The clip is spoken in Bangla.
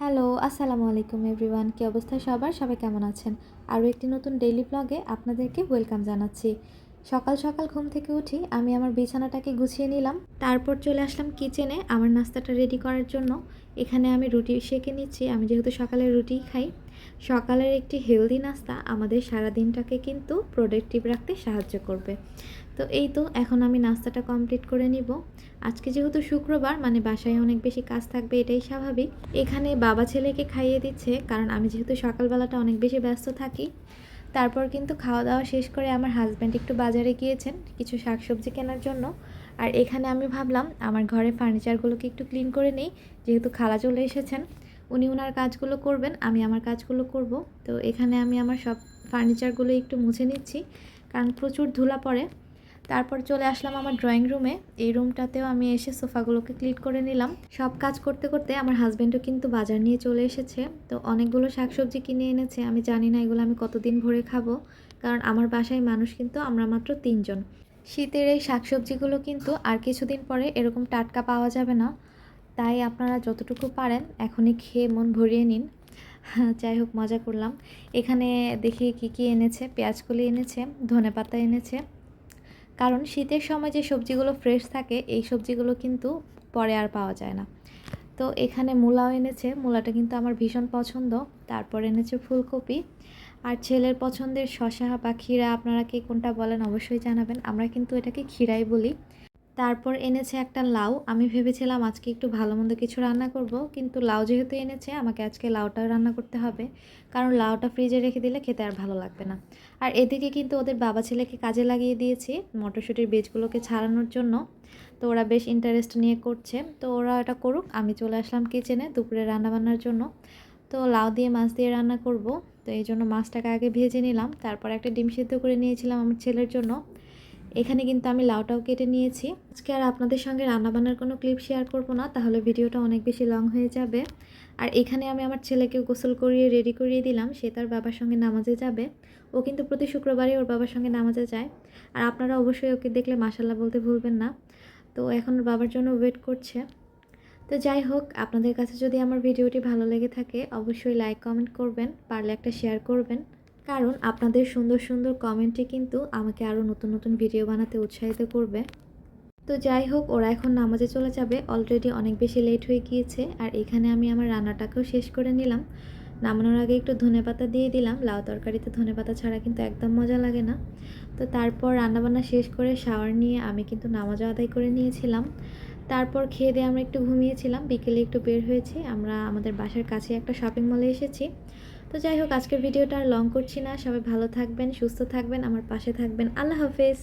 হ্যালো, আসসালামু আলাইকুম এভরিওয়ান। কী অবস্থা সবার? সবাই কেমন আছেন? আরও একটি নতুন ডেইলি ব্লগে আপনাদেরকে ওয়েলকাম জানাচ্ছি। সকাল সকাল ঘুম থেকে উঠি, আমি আমার বিছানাটাকে গুছিয়ে নিলাম। তারপর চলে আসলাম কিচেনে আমার নাস্তাটা রেডি করার জন্য। এখানে আমি রুটি সেঁকে নিচ্ছি, আমি যেহেতু সকালে রুটিই খাই। সকালের একটি হেলদি নাস্তা আমাদের সারা দিনটাকে কিন্তু প্রোডাক্টিভ রাখতে সাহায্য করবে। তো এই তো, এখন আমি নাস্তাটা কমপ্লিট করে নিব। আজকে যেহেতু শুক্রবার মানে বাসায় অনেক বেশি কাজ থাকবে, এটাই স্বাভাবিক। এখানে বাবা ছেলেকে খাইয়ে দিচ্ছে, কারণ আমি যেহেতু সকালবেলাটা অনেক বেশি ব্যস্ত থাকি। তারপর কিন্তু খাওয়া দাওয়া শেষ করে আমার হাজব্যান্ড একটু বাজারে গিয়েছেন কিছু শাকসবজি কেনার জন্য। আর এখানে আমি ভাবলাম আমার ঘরে ফার্নিচারগুলোকে একটু ক্লিন করে নেই, যেহেতু খালা চলে এসেছেন, উনি ওনার কাজগুলো করবেন, আমি আমার কাজগুলো করব। তো এখানে আমি আমার সব ফার্নিচারগুলো একটু মুছে নিচ্ছি, কারণ প্রচুর ধুলা পড়ে। তারপর চলে আসলাম আমার ড্রয়িং রুমে এই রুমটাতেও আমি এসে সোফাগুলোকে ক্লিন করে নিলাম। সব কাজ করতে করতে আমার হাজব্যান্ডও কিন্তু বাজার নিয়ে চলে এসেছে। তো অনেকগুলো শাকসবজি কিনে এনেছে। আমি জানি না এগুলো আমি কতদিন ভরে খাব। কারণ আমার বাসায় মানুষ কিন্তু আমরা মাত্র তিনজন। শীতের এই শাকসবজিগুলো কিন্তু আর কিছুদিন পরে এরকম টাটকা পাওয়া যাবে না। তাই আপনারা যতটুকু পারেন এখনই খেয়ে মন ভরিয়ে নিন। যাই হোক, মজা করলাম। এখানে দেখি কি কি এনেছে। পেঁয়াজকলি এনেছে ধনে পাতা এনেছে। কারণ শীতের সময় যে সবজিগুলো ফ্রেশ থাকে, এই সবজিগুলো কিন্তু পরে আর পাওয়া যায় না। তো এখানে মূলাও এনেছে, মূলাটা কিন্তু আমার ভীষণ পছন্দ। তারপর এনেছে ফুলকপি। আর ছেলের পছন্দের শশা বা ক্ষীরা, আপনারা কে কোনটা বলেন অবশ্যই জানাবেন। আমরা কিন্তু এটাকে ক্ষীরাই বলি। তারপর এনেছে একটা লাউ। আমি ভেবেছিলাম আজকে একটু ভালো মন্দ কিছু রান্না করব, কিন্তু লাউ যেহেতু এনেছে, আমাকে আজকে লাউটা রান্না করতে হবে। কারণ লাউটা ফ্রিজে রেখে দিলে খেতে আর ভালো লাগবে না। আর এদিকে কিন্তু ওদের বাবা ছেলেকে কাজে লাগিয়ে দিয়েছি মটরশুঁটির বীজগুলোকে ছাড়ানোর জন্য। তো ওরা বেশ ইন্টারেস্ট নিয়ে করছে। তো ওরা এটা করুক, আমি চলে আসলাম কিচেনে দুপুরে রান্নাবান্নার জন্য। তো লাউ দিয়ে মাছ দিয়ে রান্না করব। তো এই জন্য মাছটাকে আগে ভেজে নিলাম। তারপর একটা ডিম সিদ্ধ করে নিয়েছিলাম আমার ছেলের জন্য। এখানে কিন্তু আমি লাউটাও কেটে নিয়েছি। আজকে আর আপনাদের সঙ্গে রান্নাবান্নার কোনো ক্লিপ শেয়ার করব না, তাহলে ভিডিওটা অনেক বেশি লং হয়ে যাবে। আর এখানে আমি আমার ছেলেকে গোসল করিয়ে রেডি করিয়ে দিলাম, সে তার বাবার সঙ্গে নামাজে যাবে। ও কিন্তু প্রতি শুক্রবারই ওর বাবার সঙ্গে নামাজে যায়। আর আপনারা অবশ্যই ওকে দেখলে মাসাল্লাহ বলতে ভুলবেন না। তো এখন ওর বাবার জন্য ওয়েট করছে। তো যাই হোক, আপনাদের কাছে যদি আমার ভিডিওটি ভালো লেগে থাকে, অবশ্যই লাইক কমেন্ট করবেন, পারলে একটা শেয়ার করবেন। কারণ আপনাদের সুন্দর সুন্দর কমেন্টে কিন্তু আমাকে আরও নতুন নতুন ভিডিও বানাতে উৎসাহিত করবে। তো যাই হোক, ওরা এখন নামাজে চলে যাবে। অলরেডি অনেক বেশি লেট হয়ে গিয়েছে আর এখানে আমি আমার রান্নাটাকেও শেষ করে নিলাম। নামানোর আগে একটু ধনে পাতা দিয়ে দিলাম। লাউ তরকারিতে ধনে পাতা ছাড়া কিন্তু একদম মজা লাগে না। তো তারপর রান্নাবান্না শেষ করে শাওয়ার নিয়ে আমি কিন্তু নামাজও আদায় করে নিয়েছিলাম। তারপর খেয়ে দিয়ে আমরা একটু ঘুমিয়েছিলাম, বিকেলে একটু বের হয়েছি, আমরা আমাদের বাসার কাছে একটা শপিং মলে এসেছি। তো যাই হোক, আজকের ভিডিওটা আর লং করছি না, সবাই ভালো থাকবেন, সুস্থ থাকবেন, আমার পাশে থাকবেন, আল্লাহ হাফেজ।